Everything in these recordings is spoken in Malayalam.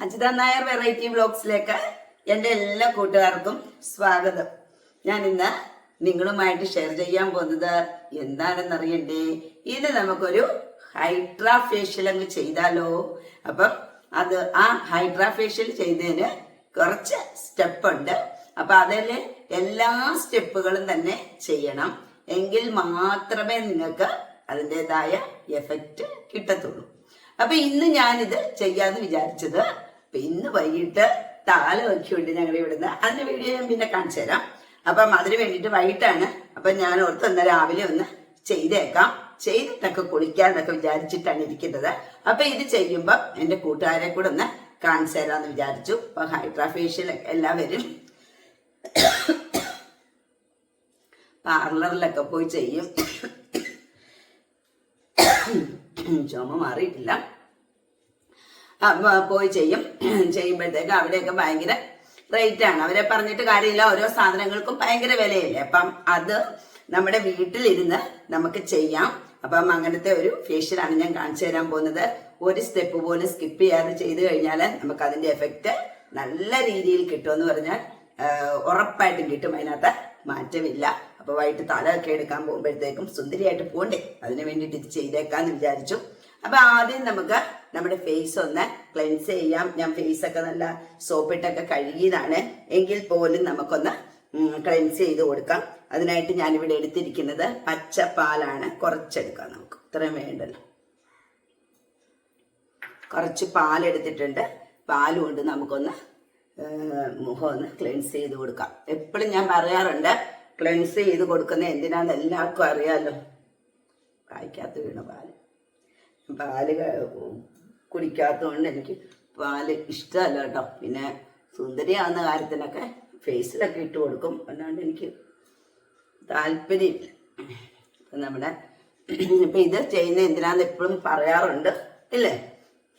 അജിത നായർ വെറൈറ്റി വ്ലോഗ്സിലേക്ക് എന്റെ എല്ലാ കൂട്ടുകാർക്കും സ്വാഗതം. ഞാൻ ഇന്ന് നിങ്ങളുമായിട്ട് ഷെയർ ചെയ്യാൻ പോകുന്നത് എന്താണെന്ന് അറിയണ്ടേ ഇത് നമുക്കൊരു ഹൈഡ്രാ ഫേഷ്യൽ അങ്ങ് ചെയ്താലോ? അപ്പം അത് ആ ഹൈഡ്രാ ഫേഷ്യൽ ചെയ്തതിന് കുറച്ച് സ്റ്റെപ്പ് ഉണ്ട്. അപ്പൊ അതിൽ എല്ലാ സ്റ്റെപ്പുകളും തന്നെ ചെയ്യണം. എങ്കിൽ മാത്രമേ നിങ്ങൾക്ക് അതിന്റെതായ എഫക്റ്റ് കിട്ടത്തുള്ളൂ. അപ്പൊ ഇന്ന് ഞാനിത് ചെയ്യാന്ന് വിചാരിച്ചത് ഇന്ന് വൈകിട്ട് താല വയ്ക്കുണ്ട് ഞങ്ങൾ ഇവിടുന്ന് അതിന്റെ വീഡിയോ ഞാൻ പിന്നെ കാണിച്ചു തരാം. അപ്പം അതിന് വേണ്ടിട്ട് വൈകിട്ടാണ്. അപ്പൊ ഞാൻ ഓർത്ത് ഒന്ന് രാവിലെ ഒന്ന് ചെയ്തേക്കാം. ചെയ്തിട്ടൊക്കെ കുളിക്കാന്നൊക്കെ വിചാരിച്ചിട്ടാണ് ഇരിക്കുന്നത്. അപ്പൊ ഇത് ചെയ്യുമ്പോ എന്റെ കൂട്ടുകാരെ കൂടെ ഒന്ന് കാണിച്ചു തരാന്ന് വിചാരിച്ചു. അപ്പൊ ഹൈഡ്രാഫേഷ്യൽ എല്ലാവരും പാർലറിലൊക്കെ പോയി ചെയ്യും. ചുമ മാറിയിട്ടില്ല. പോയി ചെയ്യും. ചെയ്യുമ്പോഴത്തേക്ക് അവിടെയൊക്കെ ഭയങ്കര റേറ്റ് ആണ്. അവരെ പറഞ്ഞിട്ട് കാര്യമില്ല. ഓരോ സാധനങ്ങൾക്കും ഭയങ്കര വിലയല്ലേ. അപ്പം അത് നമ്മുടെ വീട്ടിലിരുന്ന് നമുക്ക് ചെയ്യാം. അപ്പം അങ്ങനത്തെ ഒരു ഫേഷ്യലാണ് ഞാൻ കാണിച്ചു തരാൻ പോകുന്നത്. ഒരു സ്റ്റെപ്പ് പോലും സ്കിപ്പ് ചെയ്യാതെ ചെയ്തു കഴിഞ്ഞാൽ നമുക്ക് അതിന്റെ എഫക്റ്റ് നല്ല രീതിയിൽ കിട്ടുമെന്ന് പറഞ്ഞാൽ ഉറപ്പായിട്ടും കിട്ടും. അതിനകത്ത് മാറ്റമില്ല. അപ്പൊ വൈകിട്ട് തലയൊക്കെ എടുക്കാൻ പോകുമ്പോഴത്തേക്കും സുന്ദരിയായിട്ട് പോകണ്ടേ അതിനു വേണ്ടിയിട്ട് ഇത് ചെയ്തേക്കാന്ന് വിചാരിച്ചു. അപ്പൊ ആദ്യം നമുക്ക് നമ്മുടെ ഫേസ് ഒന്ന് ക്ലെൻസ് ചെയ്യാം. ഞാൻ ഫേസ് ഒക്കെ നല്ല സോപ്പിട്ടൊക്കെ കഴുകിയതാണ്. എങ്കിൽ പോലും നമുക്കൊന്ന് ക്ലെൻസ് ചെയ്ത് കൊടുക്കാം. അതിനായിട്ട് ഞാൻ ഇവിടെ എടുത്തിരിക്കുന്നത് പച്ച പാലാണ് കുറച്ചെടുക്കാം നമുക്ക്. ഇത്രയും വേണ്ടല്ലോ. കുറച്ച് പാലെടുത്തിട്ടുണ്ട് പാൽ കൊണ്ട് നമുക്കൊന്ന് മുഖം ഒന്ന് ക്ലെൻസ് ചെയ്ത് കൊടുക്കാം. എപ്പോഴും ഞാൻ പറയാറുണ്ട് ക്ലെൻസ് ചെയ്ത് കൊടുക്കുന്ന എന്തിനാന്ന് എല്ലാവർക്കും അറിയാലോ. കായ്ക്കാത്ത വീണ പാൽ. പാൽ കുടിക്കാത്തതുകൊണ്ട് എനിക്ക് പാൽ ഇഷ്ടമല്ല കേട്ടോ. പിന്നെ സുന്ദരിയാവുന്ന കാര്യത്തിനൊക്കെ ഫേസിലൊക്കെ ഇട്ട് കൊടുക്കും. അല്ലാണ്ട് എനിക്ക് താല്പര്യമില്ല. നമ്മുടെ ഇപ്പം ഇത് ചെയ്യുന്ന എന്തിനാന്ന് എപ്പോഴും പറയാറുണ്ട്. ഇല്ലേ?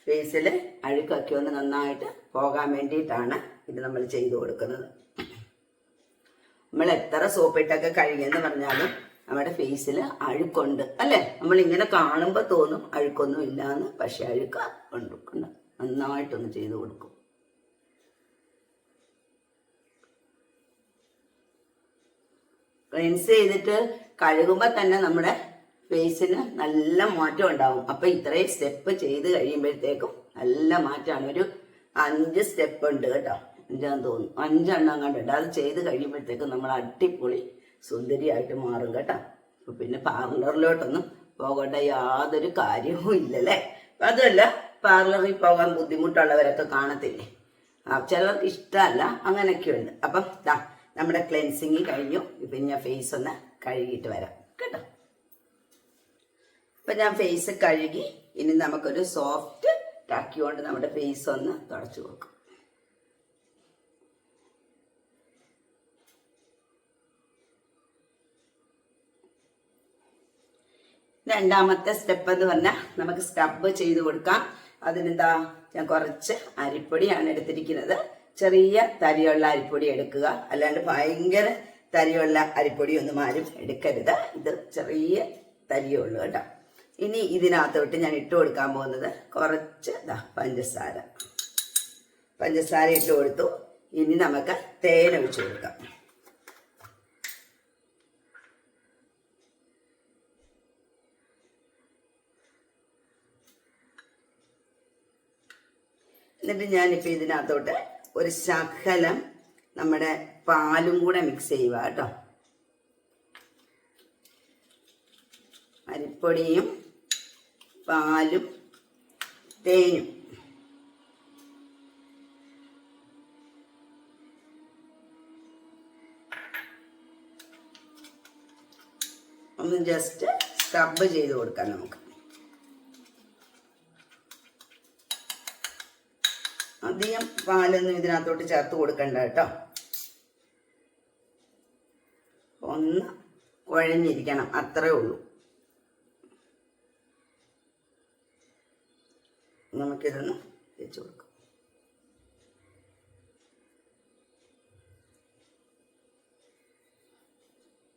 ഫേസിൽ അഴുക്കൊക്കെ ഒന്ന് നന്നായിട്ട് പോകാൻ വേണ്ടിയിട്ടാണ് ഇത് നമ്മൾ ചെയ്തു കൊടുക്കുന്നത്. നമ്മൾ എത്ര സോപ്പിട്ടൊക്കെ കഴുകിയെന്ന് പറഞ്ഞാലും നമ്മുടെ ഫേസിൽ അഴുക്കുണ്ട്. അല്ലേ? നമ്മൾ ഇങ്ങനെ കാണുമ്പോൾ തോന്നും അഴുക്കൊന്നും ഇല്ലാന്ന് പക്ഷെ അഴുക്ക ഉണ്ട്. നന്നായിട്ടൊന്ന് ചെയ്തു കൊടുക്കും. ക്ലെൻസ് ചെയ്തിട്ട് കഴുകുമ്പോൾ തന്നെ നമ്മുടെ ഫേസിന് നല്ല മാറ്റം ഉണ്ടാവും. അപ്പൊ ഇത്രയും സ്റ്റെപ്പ് ചെയ്ത് കഴിയുമ്പോഴത്തേക്കും നല്ല മാറ്റമാണ് ഒരു അഞ്ച് സ്റ്റെപ്പ് ഉണ്ട് കേട്ടോ. അഞ്ചാന്ന് തോന്നുന്നു. അഞ്ചെണ്ണം കണ്ടിട്ട് അത് ചെയ്ത് കഴിയുമ്പോഴത്തേക്കും നമ്മൾ അടിപൊളി സുന്ദരിയായിട്ട് മാറും കേട്ടോ. പിന്നെ പാർലറിലോട്ടൊന്നും പോകേണ്ട യാതൊരു കാര്യവും ഇല്ലല്ലേ? അപ്പൊ അതുമല്ല പാർലറിൽ പോകാൻ ബുദ്ധിമുട്ടുള്ളവരൊക്കെ കാണത്തില്ലേ? ആ ചിലർക്ക് ഇഷ്ടമല്ല അങ്ങനെയൊക്കെയുണ്ട്. അപ്പം നമ്മുടെ ക്ലെൻസിങ് കഴിഞ്ഞു. ഇപ്പൊ ഞാൻ ഫേസ് ഒന്ന് കഴുകിയിട്ട് വരാം കേട്ടോ. അപ്പം ഞാൻ ഫേസ് കഴുകി ഇനി നമുക്കൊരു സോഫ്റ്റ് ടാക്കി കൊണ്ട് നമ്മുടെ ഫേസ് ഒന്ന് തുടച്ചു കൊടുക്കും. രണ്ടാമത്തെ സ്റ്റെപ്പ് എന്ന് പറഞ്ഞാൽ നമുക്ക് സ്ക്രബ് ചെയ്ത് കൊടുക്കാം. അതിനെന്താ? ഞാൻ കുറച്ച് അരിപ്പൊടിയാണ് എടുത്തിരിക്കുന്നത്. ചെറിയ തരിയുള്ള അരിപ്പൊടി എടുക്കുക. അല്ലാണ്ട് ഭയങ്കര തരിയുള്ള അരിപ്പൊടി ഒന്നും ആരും എടുക്കരുത്. ഇത് ചെറിയ തരിയുള്ളൂ കേട്ടോ. ഇനി ഇതിനകത്തോട്ട് ഞാൻ ഇട്ട് കൊടുക്കാൻ പോകുന്നത് കുറച്ച് ദാ പഞ്ചസാര. പഞ്ചസാര ഇട്ട് കൊടുത്തു. ഇനി നമുക്ക് തേൻ ഒഴിച്ചു കൊടുക്കാം. എന്നിട്ട് ഞാനിപ്പോൾ ഇതിനകത്തോട്ട് ഒരു ശകലം നമ്മുടെ പാലും കൂടെ മിക്സ് ചെയ്യുക കേട്ടോ. അരിപ്പൊടിയും പാലും തേനും. ഒന്ന് ജസ്റ്റ് സ്ക്രബ് ചെയ്ത് കൊടുക്കാം നമുക്ക്. അധികം പാലൊന്നും ഇതിനകത്തോട്ട് ചേർത്ത് കൊടുക്കണ്ട കേട്ടോ. ഒന്ന് കുഴഞ്ഞിരിക്കണം അത്രേ ഉള്ളൂ. നമുക്കിതൊന്ന് വെച്ച് കൊടുക്കാം.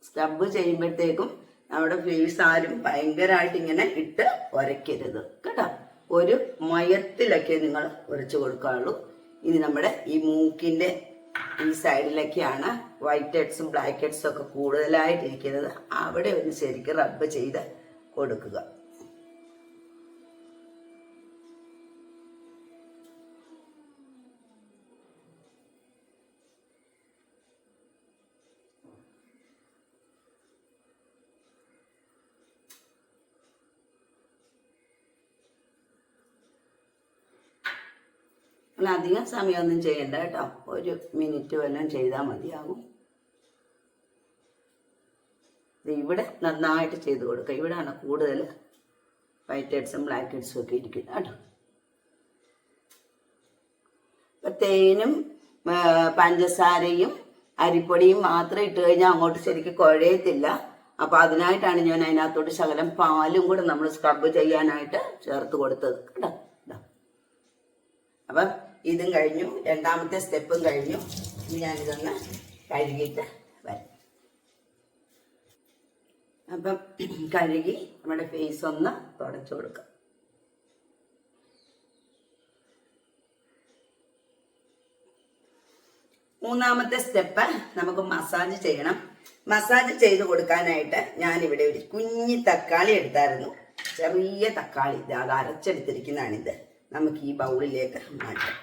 സ്റ്റബ് ചെയ്യുമ്പോഴത്തേക്കും നമ്മുടെ ഫേസ് ആരും ഭയങ്കരമായിട്ട് ഇങ്ങനെ ഇട്ട് ഉരയ്ക്കരുത് കേട്ടോ. ഒരു മയത്തിലൊക്കെ നിങ്ങൾ ഉരച്ചു കൊടുക്കാറുള്ളൂ ഇനി നമ്മുടെ ഈ മൂക്കിന്റെ ഈ സൈഡിലൊക്കെയാണ് വൈറ്റ് ഹെഡ്സും ബ്ലാക്ക് ഹെഡ്സും ഒക്കെ കൂടുതലായിട്ടിരിക്കുന്നത് അവിടെ ഒന്ന് ശരിക്കും റബ്ബ് ചെയ്ത് കൊടുക്കുക. നിങ്ങൾ അധികം സമയമൊന്നും ചെയ്യണ്ട കേട്ടോ. ഒരു മിനിറ്റ് വല്ലതും ചെയ്താൽ മതിയാകും. ഇവിടെ നന്നായിട്ട് ചെയ്ത് കൊടുക്കുക. ഇവിടെയാണ് കൂടുതൽ വൈറ്റ് ഹെഡ്സും ബ്ലാക്ക് ഹെഡ്സും ഒക്കെ ഇരിക്കുന്നത് കേട്ടോ. ഇപ്പൊ തേനും പഞ്ചസാരയും അരിപ്പൊടിയും മാത്രം ഇട്ട് കഴിഞ്ഞാൽ അങ്ങോട്ട് ശരിക്കും കുഴയത്തില്ല. അപ്പൊ അതിനായിട്ടാണ് ഞാൻ അതിനകത്തോട്ട് ശകലം പാലും കൂടെ നമ്മൾ സ്ക്രബ് ചെയ്യാനായിട്ട് ചേർത്ത് കൊടുത്തത്. കേട്ടോ. അപ്പം ഇതും കഴിഞ്ഞു. രണ്ടാമത്തെ സ്റ്റെപ്പും കഴിഞ്ഞു. ഇനി ഞാനിതൊന്ന് കഴുകിയിട്ട് വരാം. അപ്പം കഴുകി നമ്മുടെ ഫേസ് ഒന്ന് തുടച്ചു കൊടുക്കാം. മൂന്നാമത്തെ സ്റ്റെപ്പ് നമുക്ക് മസാജ് ചെയ്യണം. മസാജ് ചെയ്ത് കൊടുക്കാനായിട്ട് ഞാനിവിടെ ഒരു കുഞ്ഞി തക്കാളി എടുത്തായിരുന്നു. ചെറിയ തക്കാളി. അത് അരച്ചെടുത്തിരിക്കുന്നതാണിത്. നമുക്ക് ഈ ബൗളിലേക്ക് മാറ്റാം.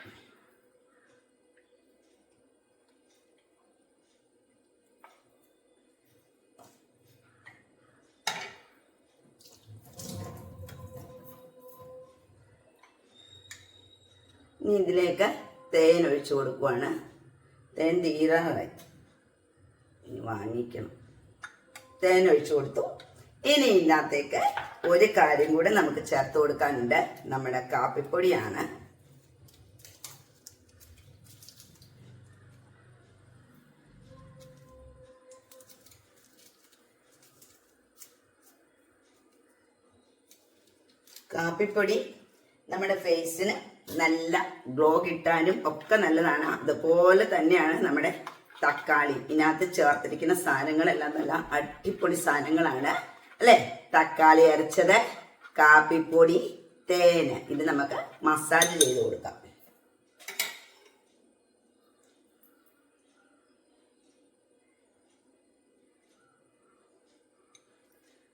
ഇനി ഇതിലേക്ക് തേൻ ഒഴിച്ചു കൊടുക്കുവാണ്. തേൻ തീരാറായി. ഇനി വാങ്ങിക്കണം. തേൻ ഒഴിച്ചു കൊടുത്തു. ഇനി ഇതിനകത്തേക്ക് ഒരു കാര്യം കൂടെ നമുക്ക് ചേർത്ത് കൊടുക്കാനുണ്ട്. നമ്മുടെ കാപ്പിപ്പൊടിയാണ്. കാപ്പിപ്പൊടി നമ്മുടെ ഫേസിന് നല്ല ഗ്ലോ കിട്ടാനും ഒക്കെ നല്ലതാണ്. അതുപോലെ തന്നെയാണ് നമ്മുടെ തക്കാളി. ഇതിനകത്ത് ചേർത്തിരിക്കുന്ന സാധനങ്ങളെല്ലാം നല്ല അടിപൊളി സാധനങ്ങളാണ്. അല്ലെ? തക്കാളി അരച്ചത് കാപ്പിപ്പൊടി തേന്. ഇത് നമുക്ക് മസാജ് ചെയ്ത് കൊടുക്കാം.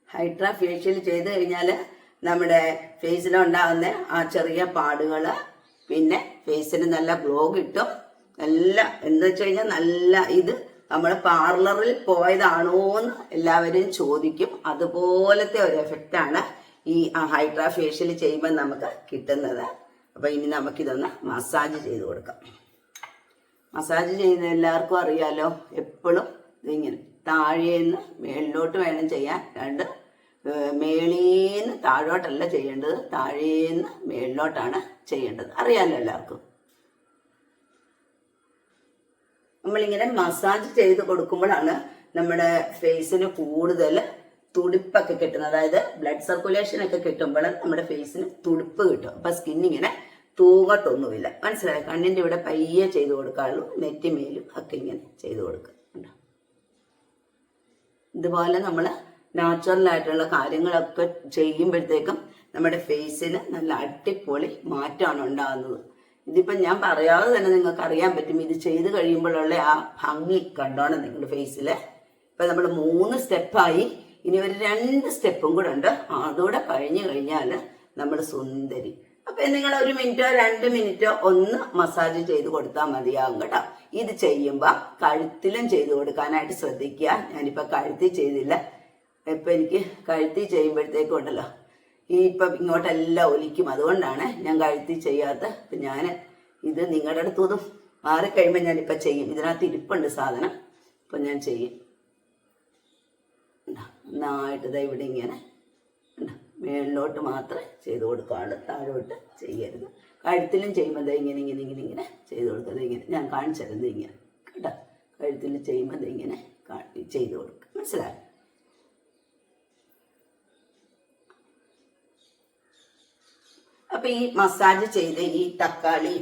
ഹൈഡ്രാ ഫേഷ്യൽ ചെയ്ത് കഴിഞ്ഞാൽ നമ്മുടെ ഫേസിലുണ്ടാകുന്ന ആ ചെറിയ പാടുകൾ പിന്നെ ഫേസിന് നല്ല ഗ്ലോ കിട്ടും. നല്ല എന്താ വെച്ച് കഴിഞ്ഞാൽ നല്ല ഇത് നമ്മൾ പാർലറിൽ പോയതാണോ എന്ന് എല്ലാവരും ചോദിക്കും. അതുപോലത്തെ ഒരു എഫക്റ്റാണ് ഈ ഹൈഡ്രാ ഫേഷ്യൽ ചെയ്യുമ്പോൾ നമുക്ക് കിട്ടുന്നത്. അപ്പോൾ ഇനി നമുക്കിതൊന്ന് മസാജ് ചെയ്ത് കൊടുക്കാം. മസാജ് ചെയ്യുന്ന എല്ലാവർക്കും അറിയാലോ. എപ്പോഴും ഇതിങ്ങനെ താഴേന്ന് മേളിലോട്ട് വേണം ചെയ്യാൻ. രണ്ട് മേളീന്ന് താഴോട്ടല്ല ചെയ്യേണ്ടത്. താഴേന്ന് മേളിലോട്ടാണ് ചെയ്യേണ്ടത്. അറിയാലോ എല്ലാവർക്കും? നമ്മളിങ്ങനെ മസാജ് ചെയ്ത് കൊടുക്കുമ്പോഴാണ് നമ്മുടെ ഫേസിന് കൂടുതൽ തുടിപ്പൊക്കെ കിട്ടുന്നത്. അതായത് ബ്ലഡ് സർക്കുലേഷൻ ഒക്കെ കിട്ടുമ്പോൾ നമ്മുടെ ഫേസിന് തുടിപ്പ് കിട്ടും അപ്പൊ സ്കിൻ ഇങ്ങനെ തൂകട്ടൊന്നുമില്ല മനസ്സിലായോ? കണ്ണിന്റെ ഇവിടെ പയ്യെ ചെയ്ത് കൊടുക്കാറുള്ളൂ. നെറ്റിമേലും ഒക്കെ ഇങ്ങനെ ചെയ്ത് കൊടുക്കുക. ഇതുപോലെ നമ്മൾ നാച്ചുറൽ ആയിട്ടുള്ള കാര്യങ്ങളൊക്കെ ചെയ്യുമ്പോഴത്തേക്കും നമ്മുടെ ഫേസിന് നല്ല അടിപൊളി മാറ്റമാണ് ഉണ്ടാകുന്നത്. ഇതിപ്പം ഞാൻ പറയാതെ തന്നെ നിങ്ങൾക്ക് അറിയാൻ പറ്റും. ഇത് ചെയ്ത് കഴിയുമ്പോഴുള്ള ആ ഭംഗി കണ്ടോണം നിങ്ങളുടെ ഫേസിൽ ഇപ്പം നമ്മൾ മൂന്ന് സ്റ്റെപ്പായി ഇനി ഒരു രണ്ട് സ്റ്റെപ്പും കൂടെ ഉണ്ട്. അതോടെ കഴിഞ്ഞു കഴിഞ്ഞാൽ നമ്മൾ സുന്ദരി. അപ്പം നിങ്ങൾ ഒരു മിനിറ്റോ രണ്ട് മിനിറ്റോ ഒന്ന് മസാജ് ചെയ്ത് കൊടുത്താൽ മതിയാകും കേട്ടോ. ഇത് ചെയ്യുമ്പോൾ കഴുത്തിലും ചെയ്ത് കൊടുക്കാനായിട്ട് ശ്രദ്ധിക്കുക. ഞാനിപ്പോൾ കഴുത്തിൽ ചെയ്തില്ല. ഇപ്പം എനിക്ക് കഴുത്തിൽ ചെയ്യുമ്പോഴത്തേക്കും ഉണ്ടല്ലോ. ഈ ഇപ്പം ഇങ്ങോട്ടെല്ലാം ഒലിക്കും. അതുകൊണ്ടാണ് ഞാൻ കഴുത്തി ചെയ്യാത്ത. അപ്പം ഞാൻ ഇത് നിങ്ങളുടെ കഴിയുമ്പോൾ മാറിക്കഴിയുമ്പോൾ ഞാനിപ്പോൾ ചെയ്യും. ഇതിനകത്ത് ഇരിപ്പുണ്ട് സാധനം. അപ്പം ഞാൻ ചെയ്യും? നന്നായിട്ട് ഇതാ ഇവിടെ ഇങ്ങനെ? മേളിലോട്ട് മാത്രമേ ചെയ്ത് കൊടുക്കാണ്ട് താഴോട്ട് ചെയ്യരുത്. കഴുത്തിലും ചെയ്യുമ്പോൾ ഇതാ ഇങ്ങനെ ഇങ്ങനെ ഇങ്ങനെ ഇങ്ങനെ ചെയ്ത് കൊടുക്കുന്നത് ഇങ്ങനെ. ഞാൻ കാണിച്ചത് ഇങ്ങനെ. കേട്ടോ? കഴുത്തിൽ ചെയ്യുമ്പോൾ ഇങ്ങനെ ചെയ്ത് കൊടുക്കുക മനസ്സിലായോ? അപ്പൊ ഈ മസാജ് ചെയ്ത് ഈ തക്കാളി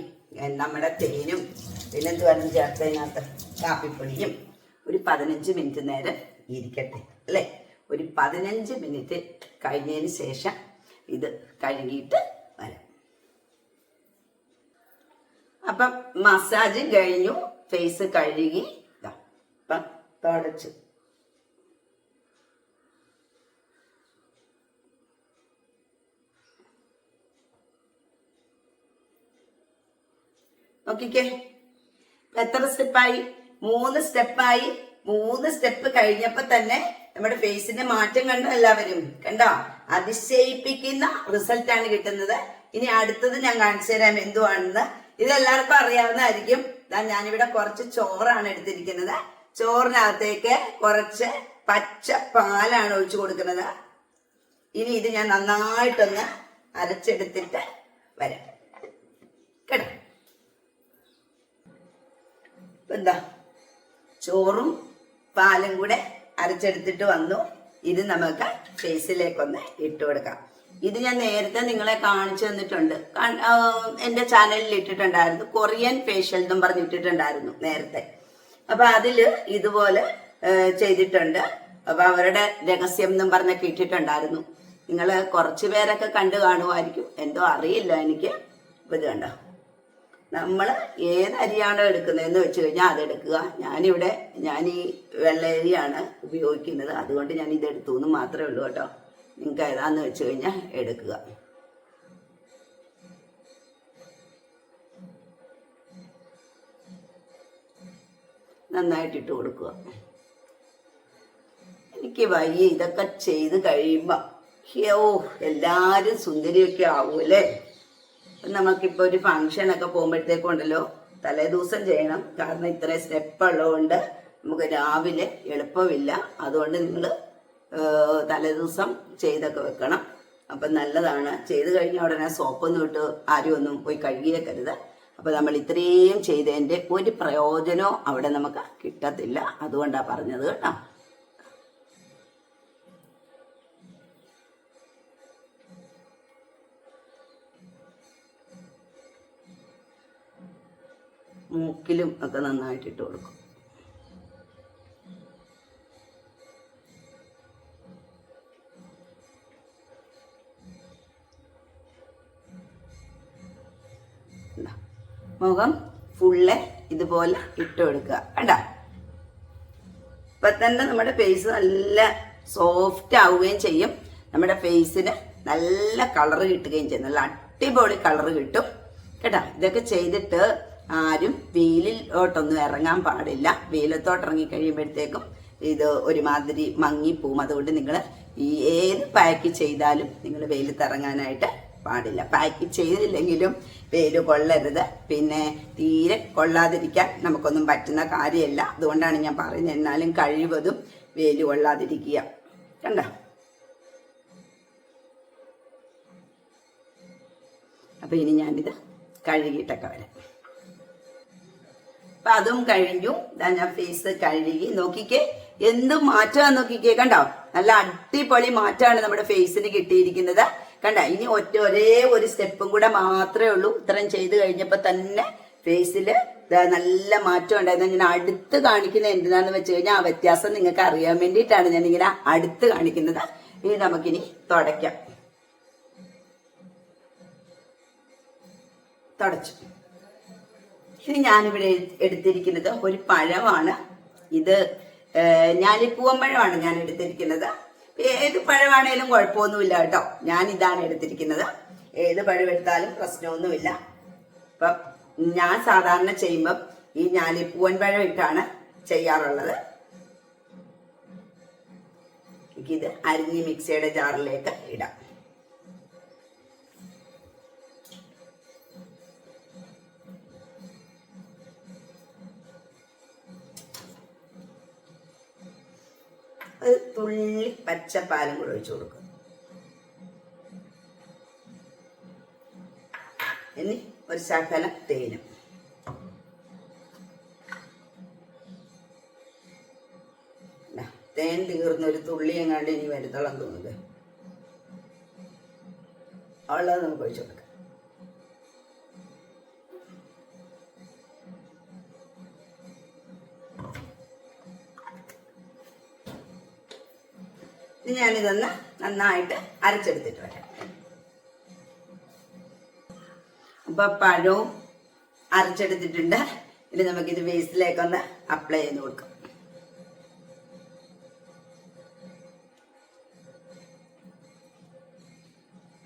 നമ്മുടെ തേനും പിന്നെന്ത് വേണം ചേർത്തതിനകത്ത് കാപ്പിപ്പൊടിയും ഒരു പതിനഞ്ച് മിനിറ്റ് നേരം ഇരിക്കട്ടെ അല്ലെ? ഒരു പതിനഞ്ച് മിനിറ്റ് കഴിഞ്ഞതിന് ശേഷം ഇത് കഴുകിയിട്ട് വരാം. അപ്പം മസാജ് കഴിഞ്ഞു ഫേസ് കഴുകി ഇപ്പം തുടച്ചു. നോക്കിക്കേ. എത്ര സ്റ്റെപ്പായി മൂന്ന് സ്റ്റെപ്പായി മൂന്ന് സ്റ്റെപ്പ് കഴിഞ്ഞപ്പോ തന്നെ നമ്മുടെ ഫേസിന്റെ മാറ്റം കണ്ടു എല്ലാവരും? കണ്ടോ? അതിശയിപ്പിക്കുന്ന റിസൾട്ട് ആണ് കിട്ടുന്നത്. ഇനി അടുത്തത് ഞാൻ കാണിച്ചു തരാം എന്തുവാണെന്ന്. ഇത് എല്ലാവർക്കും അറിയാവുന്നതായിരിക്കും ഞാനിവിടെ കുറച്ച് ചോറാണ് എടുത്തിരിക്കുന്നത്. ചോറിനകത്തേക്ക് കുറച്ച് പച്ച പാലാണ് ഒഴിച്ചു കൊടുക്കുന്നത്. ഇനി ഇത് ഞാൻ നന്നായിട്ടൊന്ന് അരച്ചെടുത്തിട്ട് വരാം. കേട്ടോ? എന്താ ചോറും പാലും കൂടെ അരച്ചെടുത്തിട്ട് വന്നു. ഇത് നമുക്ക് ഫേസിലേക്കൊന്ന് ഇട്ട് കൊടുക്കാം. ഇത് ഞാൻ നേരത്തെ നിങ്ങളെ കാണിച്ചു തന്നിട്ടുണ്ട്. എന്റെ ചാനലിൽ ഇട്ടിട്ടുണ്ടായിരുന്നു. കൊറിയൻ ഫേഷ്യൽ എന്നും പറഞ്ഞിട്ടിട്ടുണ്ടായിരുന്നു നേരത്തെ. അപ്പൊ അതിൽ ഇതുപോലെ ചെയ്തിട്ടുണ്ട്. അപ്പൊ അവരുടെ രഹസ്യം എന്നും പറഞ്ഞൊക്കെ ഇട്ടിട്ടുണ്ടായിരുന്നു. നിങ്ങൾ കുറച്ചു പേരൊക്കെ കണ്ടു കാണുമായിരിക്കും എന്തോ അറിയില്ല എനിക്ക്. ഇത് കണ്ടോ? നമ്മൾ ഏത് അരിയാണോ എടുക്കുന്നതെന്ന് വെച്ച് കഴിഞ്ഞാൽ അതെടുക്കുക. ഞാനിവിടെ ഞാൻ ഈ വെള്ളരിയാണ് ഉപയോഗിക്കുന്നത്. അതുകൊണ്ട് ഞാൻ ഇത് എടുത്തു എന്ന് മാത്രമേ ഉള്ളൂ കേട്ടോ. നിങ്ങൾക്ക് ഏതാന്ന് വെച്ച് കഴിഞ്ഞാൽ എടുക്കുക. നന്നായിട്ട് ഇട്ട് കൊടുക്കുക. എനിക്ക് വയ്യ ഇതൊക്കെ ചെയ്ത് കഴിയുമ്പോൾ ഓ എല്ലാവരും സുന്ദരിയൊക്കെ ആവൂലേ നമുക്കിപ്പോ ഒരു ഫംഗ്ഷൻ ഒക്കെ പോകുമ്പോഴത്തേക്കുണ്ടല്ലോ തലേ ദിവസം ചെയ്യണം. കാരണം ഇത്രയും സ്റ്റെപ്പ് ഉള്ളതുകൊണ്ട് നമുക്ക് രാവിലെ എളുപ്പമില്ല. അതുകൊണ്ട് നിങ്ങൾ തലേ ദിവസം ചെയ്തൊക്കെ വെക്കണം. അപ്പം നല്ലതാണ്. ചെയ്ത് കഴിഞ്ഞ ഉടനെ സോപ്പൊന്നും ഇട്ട് ആരും ഒന്നും പോയി കഴുകിയേക്കരുത്. അപ്പം നമ്മൾ ഇത്രയും ചെയ്തതിന്റെ ഒരു പ്രയോജനവും അവിടെ നമുക്ക് കിട്ടത്തില്ല. അതുകൊണ്ടാണ് പറഞ്ഞത് കേട്ടോ. മൂക്കിലും ഒക്കെ നന്നായിട്ട് ഇട്ട് കൊടുക്കും. മുഖം ഫുള്ള് ഇതുപോലെ ഇട്ട് കൊടുക്കുക. കണ്ടോ? ഇപ്പൊ തന്നെ നമ്മുടെ ഫേസ് നല്ല സോഫ്റ്റ് ആവുകയും ചെയ്യും. നമ്മുടെ ഫേസിന് നല്ല കളർ കിട്ടുകയും ചെയ്യും. നല്ല അടിപൊളി കളർ കിട്ടും. കേട്ടോ? ഇതൊക്കെ ചെയ്തിട്ട് ആരും വെയിലിലോട്ടൊന്നും ഇറങ്ങാൻ പാടില്ല. വെയിലത്തോട്ട് ഇറങ്ങി കഴിയുമ്പോഴത്തേക്കും ഇത് ഒരുമാതിരി മങ്ങി മങ്ങിപ്പോവും. അതുകൊണ്ട് നിങ്ങൾ ഈ ഏത് പാക്ക് ചെയ്താലും നിങ്ങൾ വെയിലത്ത് ഇറങ്ങാനായിട്ട് പാടില്ല. പാക്ക് ചെയ്തില്ലെങ്കിലും വെയിൽ കൊള്ളരുത്. പിന്നെ തീരെ കൊള്ളാതിരിക്കാൻ നമുക്കൊന്നും പറ്റുന്ന കാര്യമല്ല. അതുകൊണ്ടാണ് ഞാൻ പറയുന്നത് എന്നാലും കഴിവതും വെയിൽ കൊള്ളാതിരിക്കുക. കണ്ട? അപ്പൊ ഇനി ഞാനിത് കഴുകിയിട്ടൊക്കെ വരാം. അപ്പൊ അതും കഴിഞ്ഞു. ഞാൻ ഫേസ് കഴുകി. നോക്കിക്കേ എന്ത് മാറ്റമാന്ന് നോക്കിക്കേ കണ്ടോ? നല്ല അടിപൊളി മാറ്റമാണ് നമ്മുടെ ഫേസിന് കിട്ടിയിരിക്കുന്നത്. കണ്ട? ഇനി ഒറ്റ ഒരേ ഒരു സ്റ്റെപ്പും കൂടെ മാത്രമേ ഉള്ളൂ. ഇത്രയും ചെയ്ത് കഴിഞ്ഞപ്പോ തന്നെ ഫേസിൽ നല്ല മാറ്റം ഉണ്ടായിരുന്നു. ഞാൻ അടുത്ത് കാണിക്കുന്നത് എന്തിനാന്ന് വെച്ച് കഴിഞ്ഞാൽ ആ വ്യത്യാസം നിങ്ങൾക്ക് അറിയാൻ വേണ്ടിയിട്ടാണ് ഞാൻ ഇങ്ങനെ അടുത്ത് കാണിക്കുന്നത്. ഇനി നമുക്കിനി തുടയ്ക്കാം. തുടച്ചു. ഇനി ഞാനിവിടെ എടുത്തിരിക്കുന്നത് ഒരു പഴമാണ്. ഇത് ഞാലിപ്പൂവൻ പഴമാണ് ഞാൻ എടുത്തിരിക്കുന്നത്. ഏത് പഴമാണേലും കുഴപ്പമൊന്നുമില്ല കേട്ടോ. ഞാൻ ഇതാണ് എടുത്തിരിക്കുന്നത്. ഏത് പഴം എടുത്താലും പ്രശ്നമൊന്നുമില്ല. അപ്പം ഞാൻ സാധാരണ ചെയ്യുമ്പം ഈ ഞാലിപ്പൂവൻ പഴം ഇട്ടാണ് ചെയ്യാറുള്ളത്. എനിക്കിത് അരിഞ്ഞ് മിക്സിയുടെ ജാറിലേക്ക് ഇടാം. ഒരു തുള്ളി പച്ചപ്പാലും കൂടെ ഒഴിച്ചു കൊടുക്കും. ഇനി ഒരു ശകലം തേനും. തേൻ തീർന്ന ഒരു തുള്ളി എങ്ങാണ്ട് ഇനി വരുത്തോളം തോന്നുന്നത്. അവളത് നമുക്ക് ഒഴിച്ചു ഇനി ഞാനിതൊന്ന് നന്നായിട്ട് അരച്ചെടുത്തിട്ട് വരാം. അപ്പൊ പഴവും അരച്ചെടുത്തിട്ടുണ്ട്. ഇനി നമുക്കിത് വേസ്റ്റിലേക്കൊന്ന് അപ്ലൈ ചെയ്ത് കൊടുക്കാം.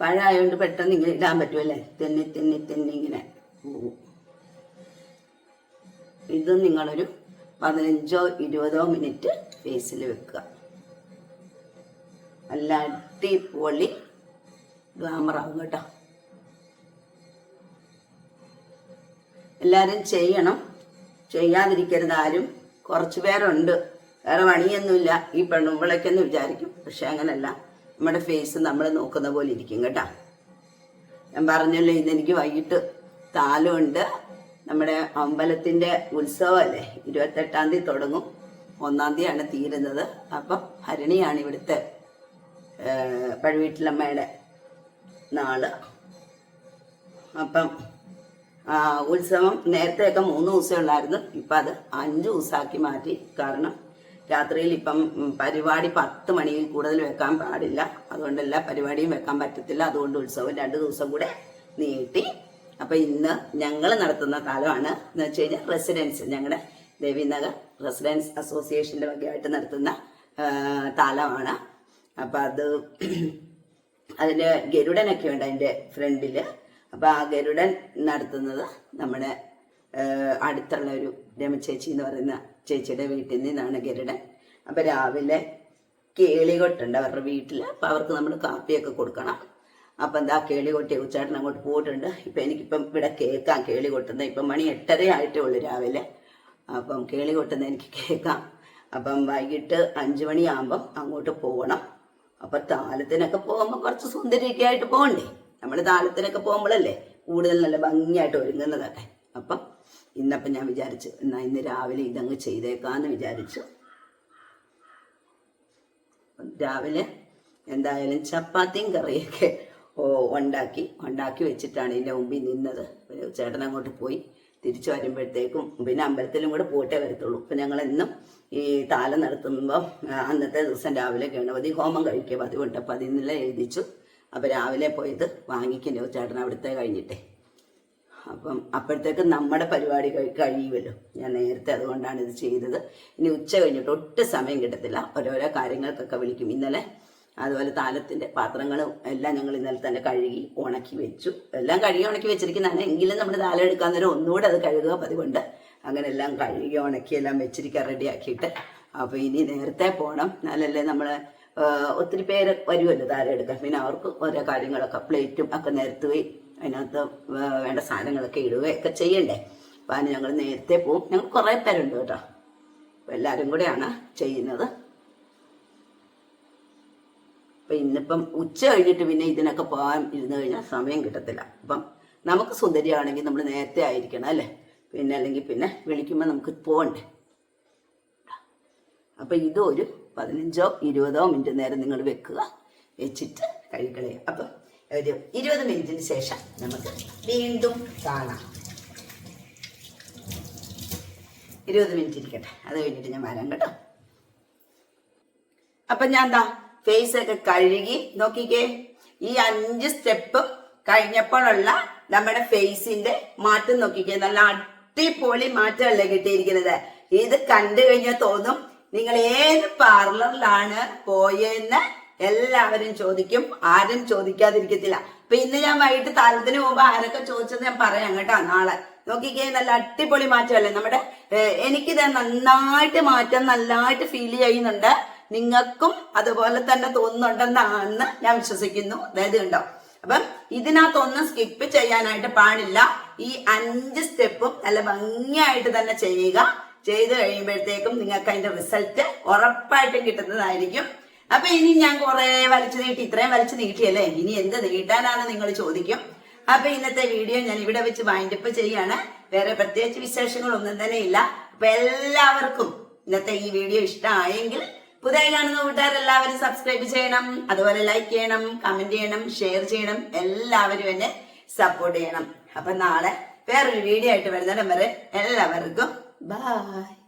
പഴമായതുകൊണ്ട് പെട്ടെന്ന് ഇങ്ങനെ ഇടാൻ പറ്റുമല്ലേ തെന്നി തെന്നി തെന്നി ഇങ്ങനെ ഇത് നിങ്ങളൊരു പതിനഞ്ചോ ഇരുപതോ മിനിറ്റ് ഫേസിൽ വെക്കുക. നല്ല അടിപൊളി ഗ്ലാമറാകും കേട്ടോ. എല്ലാവരും ചെയ്യണം. ചെയ്യാതിരിക്കരുത് ആരും. കുറച്ച് പേരുണ്ട്. വേറെ പണിയൊന്നുമില്ല. ഈ പെണ്ണുമ്പളേക്കെന്ന് വിചാരിക്കും. പക്ഷെ അങ്ങനല്ല. നമ്മുടെ ഫേസ് നമ്മൾ നോക്കുന്ന പോലെ ഇരിക്കും കേട്ടോ. ഞാൻ പറഞ്ഞല്ലോ ഇന്നെനിക്ക് വൈകിട്ട് താലമുണ്ട് നമ്മുടെ അമ്പലത്തിന്റെ ഉത്സവമല്ലേ? ഇരുപത്തെട്ടാം തീയതി തുടങ്ങും. ഒന്നാം തീയതിയാണ് തീരുന്നത്. അപ്പം ഭരണിയാണ് ഇവിടുത്തെ പഴുവീട്ടിലമ്മയുടെ നാൾ. അപ്പം ഉത്സവം നേരത്തെയൊക്കെ മൂന്ന് ദിവസമേ ഉള്ളായിരുന്നു ഇപ്പം അത് അഞ്ച് ദിവസമാക്കി മാറ്റി. കാരണം രാത്രിയിൽ ഇപ്പം പരിപാടി പത്ത് മണിയിൽ കൂടുതൽ വെക്കാൻ പാടില്ല. അതുകൊണ്ട് എല്ലാ പരിപാടിയും വെക്കാൻ പറ്റത്തില്ല. അതുകൊണ്ട് ഉത്സവം രണ്ട് ദിവസം കൂടെ നീട്ടി. അപ്പം ഇന്ന് ഞങ്ങൾ നടത്തുന്ന കാലമാണ്. എന്ന് വെച്ച് കഴിഞ്ഞാൽ റെസിഡൻസ്. ഞങ്ങളുടെ ദേവിനഗർ റെസിഡൻസ് അസോസിയേഷന്റെ വകയായിട്ട് നടത്തുന്ന താലമാണ്. അപ്പം അത് അതിൽ ഗരുഡനൊക്കെ ഉണ്ട് അതിന്റെ ഫ്രണ്ടിൽ അപ്പോൾ ആ ഗരുഡൻ നടത്തുന്നത് നമ്മുടെ അടുത്തുള്ള ഒരു രമചേച്ചി എന്ന് പറയുന്ന ചേച്ചിയുടെ വീട്ടിൽ നിന്നാണ് ഗരുഡൻ. അപ്പോൾ രാവിലെ കേളികൊട്ടുണ്ട് അവരുടെ വീട്ടിൽ അപ്പോൾ അവർക്ക് നമ്മൾ കാപ്പിയൊക്കെ കൊടുക്കണം. അപ്പം എന്താ കേളി കൊട്ടി ഉച്ചാട്ടൻ അങ്ങോട്ട് പോയിട്ടുണ്ട്. ഇപ്പൊ എനിക്കിപ്പം ഇവിടെ കേൾക്കാം കേളി കൊട്ടുന്നത് ഇപ്പം മണി എട്ടര ആയിട്ടേ ഉള്ളൂ രാവിലെ. അപ്പം കേളി കൊട്ടുന്നത് എനിക്ക് കേൾക്കാം. അപ്പം വൈകിട്ട് അഞ്ച് മണിയാകുമ്പം അങ്ങോട്ട് പോകണം. അപ്പം താലത്തിനൊക്കെ പോകുമ്പോൾ കുറച്ച് സുന്ദരിയൊക്കെ ആയിട്ട് പോകണ്ടേ നമ്മൾ താലത്തിനൊക്കെ പോകുമ്പോഴല്ലേ കൂടുതൽ നല്ല ഭംഗിയായിട്ട് ഒരുങ്ങുന്നതൊക്കെ. അപ്പം ഇന്നപ്പം ഞാൻ വിചാരിച്ചു എന്നാ ഇന്ന് രാവിലെ ഇതങ്ങ് ചെയ്തേക്കാന്ന് വിചാരിച്ചു. രാവിലെ എന്തായാലും ചപ്പാത്തിയും കറിയൊക്കെ ഉണ്ടാക്കി ഉണ്ടാക്കി വെച്ചിട്ടാണ് ഇതിന്റെ മുമ്പിൽ നിന്നത്. ചേട്ടൻ അങ്ങോട്ട് പോയി. തിരിച്ചു വരുമ്പോഴത്തേക്കും പിന്നെ അമ്പലത്തിലും കൂടെ പോയിട്ടേ വരത്തുള്ളൂ. അപ്പം ഞങ്ങൾ എന്നും ഈ താലം നടത്തുമ്പോൾ അന്നത്തെ ദിവസം രാവിലെ ഗണപതി ഹോമം കഴിക്കുക. പതിവുണ്ട് അപ്പം അതിൽ എഴുതിച്ചു. അപ്പം രാവിലെ പോയത് വാങ്ങിക്കുന്നു ചേട്ടൻ അവിടുത്തെ കഴിഞ്ഞിട്ടേ. അപ്പം അപ്പോഴത്തേക്ക് നമ്മുടെ പരിപാടി കഴി- കഴിയുമല്ലോ. ഞാൻ നേരത്തെ അതുകൊണ്ടാണ് ഇത് ചെയ്തത്. ഇനി ഉച്ച കഴിഞ്ഞിട്ട് ഒട്ടും സമയം കിട്ടത്തില്ല. ഓരോരോ കാര്യങ്ങൾക്കൊക്കെ വിളിക്കും. ഇന്നലെ അതുപോലെ താലത്തിന്റെ പാത്രങ്ങളും എല്ലാം ഞങ്ങൾ ഇന്നലെ തന്നെ കഴുകി ഉണക്കി വെച്ചു. എല്ലാം കഴുകി ഉണക്കി വെച്ചിരിക്കുന്നതാണ്. എങ്കിലും നമ്മൾ താലം എടുക്കാൻ നേരം ഒന്നുകൂടെ അത് കഴുകുക പതിവുണ്ട്. അങ്ങനെ എല്ലാം കഴുകി ഉണക്കി എല്ലാം വെച്ചിരിക്കാൻ റെഡിയാക്കിയിട്ട് അപ്പോൾ ഇനി നേരത്തെ പോകണം എന്നാലല്ലേ നമ്മൾ ഒത്തിരി പേര് വരുമല്ലോ താരം എടുക്കാൻ. പിന്നെ അവർക്ക് ഓരോ കാര്യങ്ങളൊക്കെ പ്ലേറ്റും ഒക്കെ നിരത്തുകയും അതിനകത്ത് വേണ്ട സാധനങ്ങളൊക്കെ ഇടുകയൊക്കെ ചെയ്യണ്ടേ. അപ്പം അതിന് ഞങ്ങൾ നേരത്തെ പോവും. ഞങ്ങൾ കുറേ പേരുണ്ട് കേട്ടോ. എല്ലാവരും കൂടെയാണ് ചെയ്യുന്നത്. അപ്പം ഇന്നിപ്പം ഉച്ച കഴിഞ്ഞിട്ട് പിന്നെ ഇതിനൊക്കെ പോകാൻ ഇരുന്ന് കഴിഞ്ഞാൽ സമയം കിട്ടത്തില്ല. അപ്പം നമുക്ക് സുന്ദരിയാണെങ്കിൽ നമ്മൾ നേരത്തെ ആയിരിക്കണം അല്ലേ? പിന്നെ അല്ലെങ്കിൽ പിന്നെ വിളിക്കുമ്പോൾ നമുക്ക് പോകണ്ടേ അപ്പം ഇത് ഒരു പതിനഞ്ചോ ഇരുപതോ മിനിറ്റ് നേരം നിങ്ങൾ വെക്കുക വെച്ചിട്ട് കഴിക്കളയുക അപ്പം ഒരു ഇരുപത് മിനിറ്റിന് ശേഷം നമുക്ക് വീണ്ടും കാണാം. ഇരുപത് മിനിറ്റ് ഇരിക്കട്ടെ. അത് കഴിഞ്ഞിട്ട് ഞാൻ വരാം കേട്ടോ. അപ്പൊ ഞാൻ എന്താ ഫേസ് ഒക്കെ കഴുകി നോക്കിക്കേ ഈ അഞ്ച് സ്റ്റെപ്പ് കഴിഞ്ഞപ്പോഴുള്ള നമ്മുടെ ഫേസിന്റെ മാറ്റം നോക്കിക്കേ. നല്ല അടിപൊളി മാറ്റമല്ലേ കിട്ടിയിരിക്കുന്നത്. ഇത് കണ്ടു കഴിഞ്ഞാൽ തോന്നും നിങ്ങൾ ഏത് പാർലറിലാണ് പോയെന്ന് എല്ലാവരും ചോദിക്കും. ആരും ചോദിക്കാതിരിക്കത്തില്ല. അപ്പൊ ഇന്ന് ഞാൻ വൈകിട്ട് താരത്തിന് പോകുമ്പോ ആരൊക്കെ ചോദിച്ചത് ഞാൻ പറയാം കേട്ടോ നാളെ. നോക്കിക്കേ നല്ല അടിപൊളി മാറ്റമല്ലേ? നമ്മുടെ എനിക്കിത് നന്നായിട്ട് മാറ്റം നല്ലതായിട്ട് ഫീൽ ചെയ്യുന്നുണ്ട്. നിങ്ങൾക്കും അതുപോലെ തന്നെ തോന്നുന്നുണ്ടെന്നാണെന്ന് ഞാൻ വിശ്വസിക്കുന്നു. അതായത് ഉണ്ടോ അപ്പം ഇതിനകത്തൊന്നും സ്കിപ്പ് ചെയ്യാനായിട്ട് പാടില്ല. ഈ അഞ്ച് സ്റ്റെപ്പും നല്ല ഭംഗിയായിട്ട് തന്നെ ചെയ്യുക. ചെയ്തു കഴിയുമ്പോഴത്തേക്കും നിങ്ങൾക്ക് അതിന്റെ റിസൾട്ട് ഉറപ്പായിട്ടും കിട്ടുന്നതായിരിക്കും. അപ്പൊ ഇനി ഞാൻ കുറെ വലിച്ചു നീട്ടി ഇത്രയും വലിച്ചു നീട്ടിയല്ലേ? ഇനി എന്ത് നീട്ടാനാണ് നിങ്ങൾ ചോദിക്കും. അപ്പൊ ഇന്നത്തെ വീഡിയോ ഞാൻ ഇവിടെ വെച്ച് വൈൻഡ് അപ്പ് ചെയ്യാണ്. വേറെ പ്രത്യേകിച്ച് വിശേഷങ്ങളൊന്നും തന്നെ ഇല്ല. അപ്പൊ എല്ലാവർക്കും ഇന്നത്തെ ഈ വീഡിയോ ഇഷ്ടമായെങ്കിൽ പുതിയ കാണുന്ന കൂട്ടുകാരെല്ലാവരും സബ്സ്ക്രൈബ് ചെയ്യണം അതുപോലെ ലൈക്ക് ചെയ്യണം കമന്റ് ചെയ്യണം ഷെയർ ചെയ്യണം എല്ലാവരും എന്നെ സപ്പോർട്ട് ചെയ്യണം. അപ്പൊ നാളെ വേറൊരു വീഡിയോ ആയിട്ട് വരുന്നിടം വരെ എല്ലാവർക്കും ബൈ